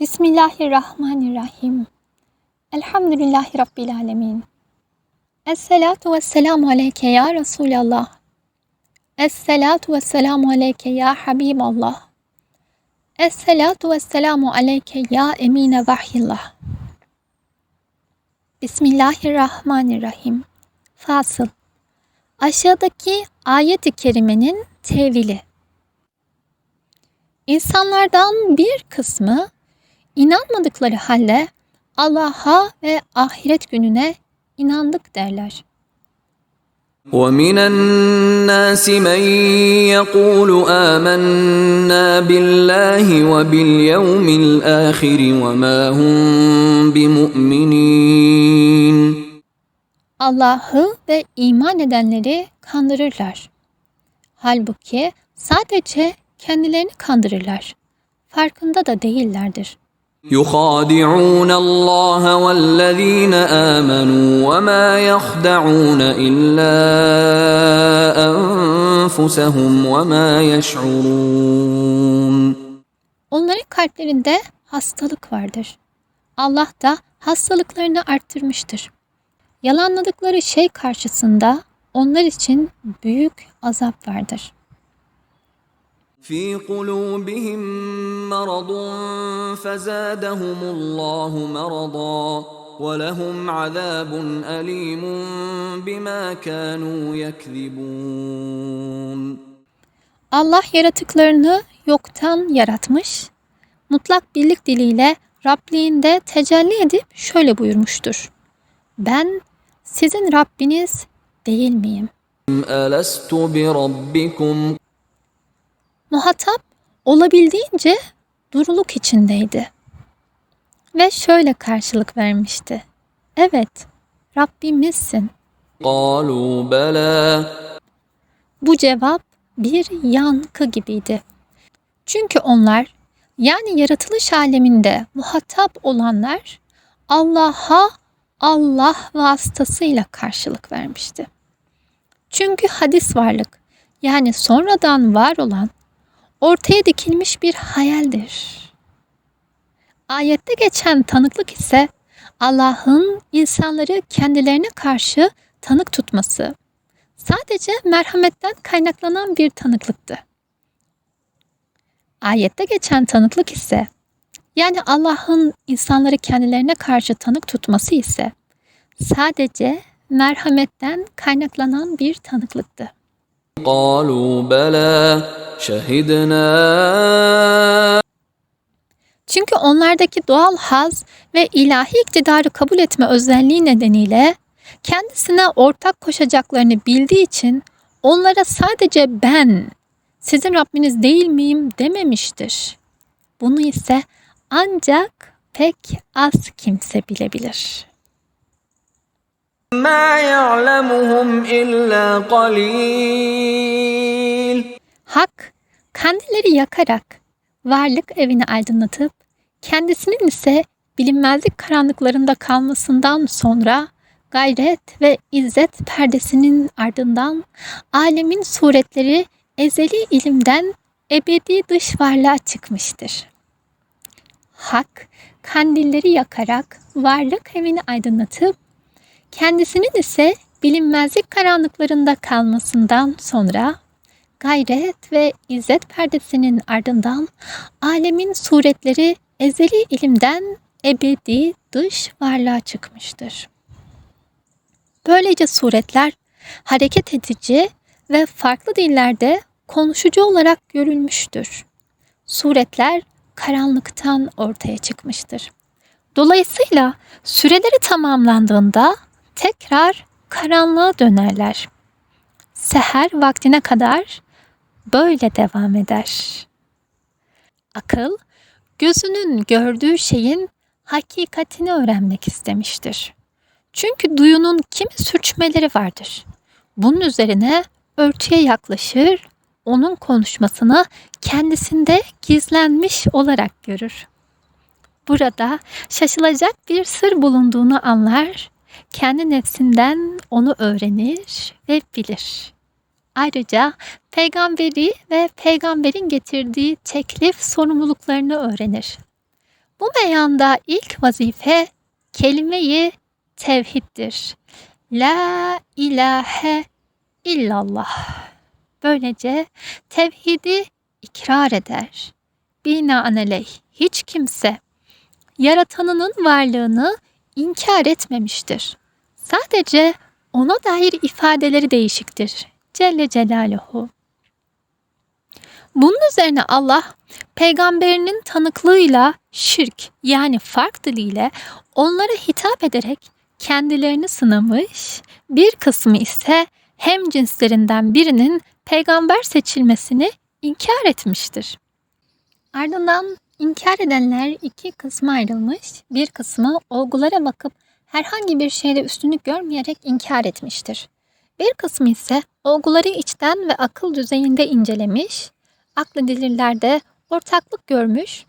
Bismillahirrahmanirrahim. Elhamdülillahi Rabbil alemin. Esselatu vesselamu aleyke ya Resulallah. Esselatu vesselamu aleyke ya Habiballah. Esselatu vesselamu aleyke ya emine vahyillah. Bismillahirrahmanirrahim. Fasıl. Aşağıdaki ayet-i kerimenin tevili. İnsanlardan bir kısmı inanmadıkları halde Allah'a ve ahiret gününe inandık derler. ومن الناس من يقول آمنا بالله وباليوم الآخر وما هم بمؤمنين Allah'ı ve iman edenleri kandırırlar. Halbuki sadece kendilerini kandırırlar. Farkında da değillerdir. يخادعون الله والذين آمنوا وما يخدعون إلا أنفسهم وما يشعرون Onların kalplerinde hastalık vardır. Allah da hastalıklarını arttırmıştır. Yalanladıkları şey karşısında onlar için büyük azap vardır. في قلوبهم مرض فزادهم الله مرضا ولهم عذاب أليم بما كانوا يكذبون Allah yaratıklarını yoktan yaratmış, mutlak birlik diliyle Rabliğinde tecelli edip şöyle buyurmuştur. Ben sizin Rabbiniz değil miyim? ألست بربكم Muhatap olabildiğince duruluk içindeydi. Ve şöyle karşılık vermişti. Evet, Rabbimizsin. قالوا بلى Bu cevap bir yankı gibiydi. Çünkü onlar yani yaratılış aleminde muhatap olanlar Allah'a Allah vasıtasıyla karşılık vermişti. Çünkü hadis varlık yani sonradan var olan ortaya dikilmiş bir hayaldir. Ayette geçen tanıklık ise Allah'ın insanları kendilerine karşı tanık tutması, sadece merhametten kaynaklanan bir tanıklıktı. Ayette geçen tanıklık ise yani Allah'ın insanları kendilerine karşı tanık tutması ise sadece merhametten kaynaklanan bir tanıklıktı. قالوا بلى شهدنا Çünkü onlardaki doğal haz ve ilahi iktidarı kabul etme özelliği nedeniyle kendisine ortak koşacaklarını bildiği için onlara sadece ben sizin Rabbiniz değil miyim dememiştir. Bunu ise ancak pek az kimse bilebilir. ما يعلمهم إلا قليل Hak kandilleri yakarak varlık evini aydınlatıp kendisinin ise bilinmezlik karanlıklarında kalmasından sonra gayret ve izzet perdesinin ardından alemin suretleri ezeli ilimden ebedi dış varlığa çıkmıştır. Hak kandilleri yakarak varlık evini aydınlatıp kendisinin ise bilinmezlik karanlıklarında kalmasından sonra gayret ve izzet perdesinin ardından alemin suretleri ezeli ilimden ebedi dış varlığa çıkmıştır. Böylece suretler hareket edici ve farklı dillerde konuşucu olarak görülmüştür. Suretler karanlıktan ortaya çıkmıştır. Dolayısıyla süreleri tamamlandığında tekrar karanlığa dönerler. Seher vaktine kadar böyle devam eder. Akıl, gözünün gördüğü şeyin hakikatini öğrenmek istemiştir. Çünkü duyunun kimi sürçmeleri vardır. Bunun üzerine örtüye yaklaşır, onun konuşmasını kendisinde gizlenmiş olarak görür. Burada şaşılacak bir sır bulunduğunu anlar, kendi nefsinden onu öğrenir ve bilir. Ayrıca peygamberi ve peygamberin getirdiği teklif sorumluluklarını öğrenir. Bu beyanda ilk vazife kelimeyi tevhiddir. La ilahe illallah. Böylece tevhidi ikrar eder. Binaenaleyh hiç kimse yaratanının varlığını inkar etmemiştir. Sadece ona dair ifadeleri değişiktir. Celle Celaluhu. Bunun üzerine Allah peygamberinin tanıklığıyla şirk yani fark diliyle onlara hitap ederek kendilerini sınamış, bir kısmı ise hem cinslerinden birinin peygamber seçilmesini inkar etmiştir. Ardından inkar edenler iki kısma ayrılmış. Bir kısmı olgulara bakıp herhangi bir şeyde üstünlük görmeyerek inkar etmiştir. Bir kısmı ise olguları içten ve akıl düzeyinde incelemiş, aklı delillerde ortaklık görmüş,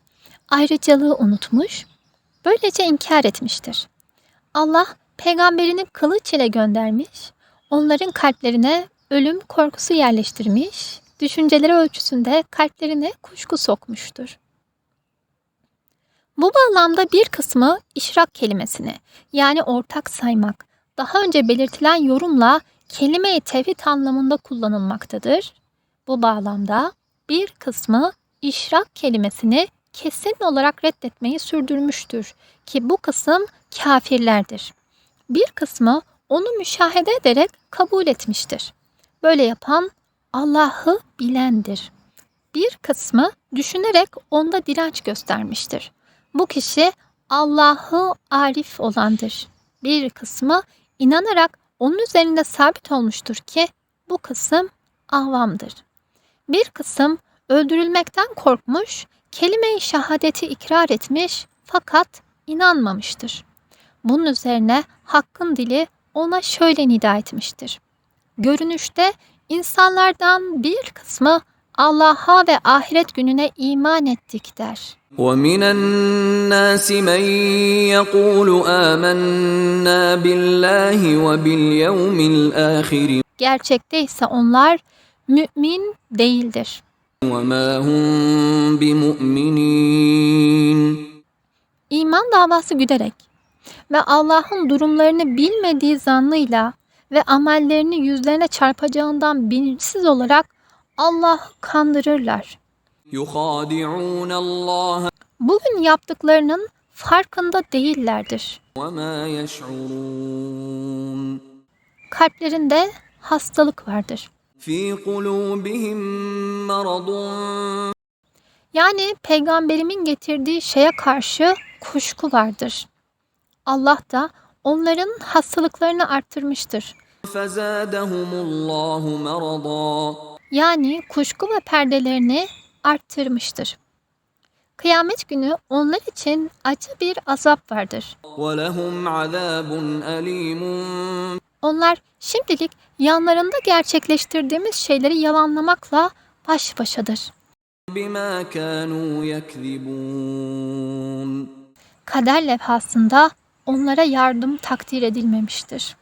ayrıcalığı unutmuş, böylece inkar etmiştir. Allah peygamberini kılıç ile göndermiş, onların kalplerine ölüm korkusu yerleştirmiş, düşünceleri ölçüsünde kalplerine kuşku sokmuştur. Bu bağlamda bir kısmı işrak kelimesini yani ortak saymak daha önce belirtilen yorumla kelime-i tevhid anlamında kullanılmaktadır. Bu bağlamda bir kısmı işrak kelimesini kesin olarak reddetmeyi sürdürmüştür ki bu kısım kafirlerdir. Bir kısmı onu müşahede ederek kabul etmiştir. Böyle yapan Allah'ı bilendir. Bir kısmı düşünerek onda direnç göstermiştir. Bu kişi Allah'ı arif olandır. Bir kısmı inanarak onun üzerinde sabit olmuştur ki bu kısım avamdır. Bir kısım öldürülmekten korkmuş, kelime-i şehadeti ikrar etmiş fakat inanmamıştır. Bunun üzerine hakkın dili ona şöyle nida etmiştir. Görünüşte insanlardan bir kısmı Allah'a ve ahiret gününe iman ettik der. ومن الناس من يقول آمنا بالله وباليوم الآخر Gerçekte ise onlar mümin değildir. وما هم بمؤمنين İman davası güderek ve Allah'ın durumlarını bilmediği zannıyla ve amellerini yüzlerine çarpacağından bilinçsiz olarak Allah'ı kandırırlar. Bugün yaptıklarının farkında değillerdir. Kalplerinde hastalık vardır. Yani peygamberimin getirdiği şeye karşı kuşku vardır. Allah da onların hastalıklarını arttırmıştır. Yani kuşku ve perdelerini arttırmıştır. Kıyamet günü onlar için acı bir azap vardır. Onlar şimdilik yanlarında gerçekleştirdiğimiz şeyleri yalanlamakla baş başadır. Kader levhasında onlara yardım takdir edilmemiştir.